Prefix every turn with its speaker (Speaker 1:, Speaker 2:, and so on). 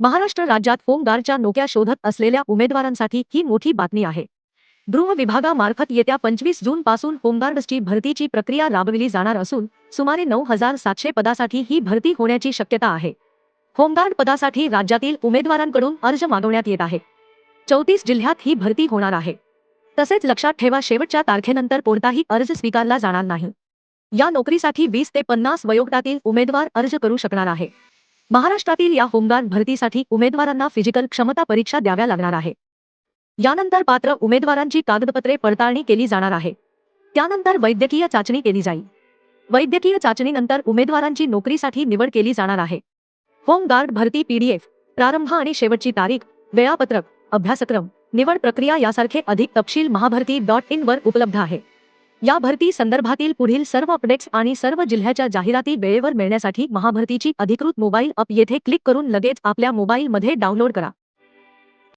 Speaker 1: महाराष्ट्र राज्यात होमगार्डच्या नोक्या शोधत असलेल्या उमेदवारांसाठी ही मोठी बातमी आहे. गृह विभागामार्फत येत्या पंचवीस जून पासून होमगार्डची भरतीची प्रक्रिया राबविली जाणार असून सुमारे नऊ हजार सातशे पदासाठी ही भरती होण्याची शक्यता आहे. होमगार्ड पदासाठी राज्यातील उमेदवारांकडून अर्ज मागवण्यात येत आहे. चौतीस जिल्ह्यात ही भरती होणार आहे. तसेच लक्षात ठेवा शेवटच्या तारखेनंतर कोणताही अर्ज स्वीकारला जाणार नाही. या नोकरीसाठी वीस ते पन्नास वयोगटातील उमेदवार अर्ज करू शकणार आहे. महाराष्ट्रातील या होमगार्ड भरतीसाठी उमेदवारांना फिजिकल क्षमता परीक्षा द्याव्या लागणार आहे. यानंतर पात्र उमेदवारांची कागदपत्रे पडताळणी केली जाणार आहे. त्यानंतर वैद्यकीय चाचणी केली जाईल. वैद्यकीय चाचणीनंतर उमेदवारांची नोकरीसाठी निवड केली जाणार आहे. होमगार्ड भरती पीडीएफ प्रारंभ आणि शेवटची तारीख वेळापत्रक अभ्यासक्रम निवड प्रक्रिया यासारखे अधिक तपशील महाभरती डॉट इन वर उपलब्ध आहे. या भरती संदर्भातील पुढील सर्व अपडेट्स आणि सर्व जिल्ह्याच्या जाहिराती वेळेवर मिळण्यासाठी महाभरतीची अधिकृत मोबाईल अप येथे क्लिक करून लगेच आपल्या मोबाईलमध्ये डाउनलोड करा.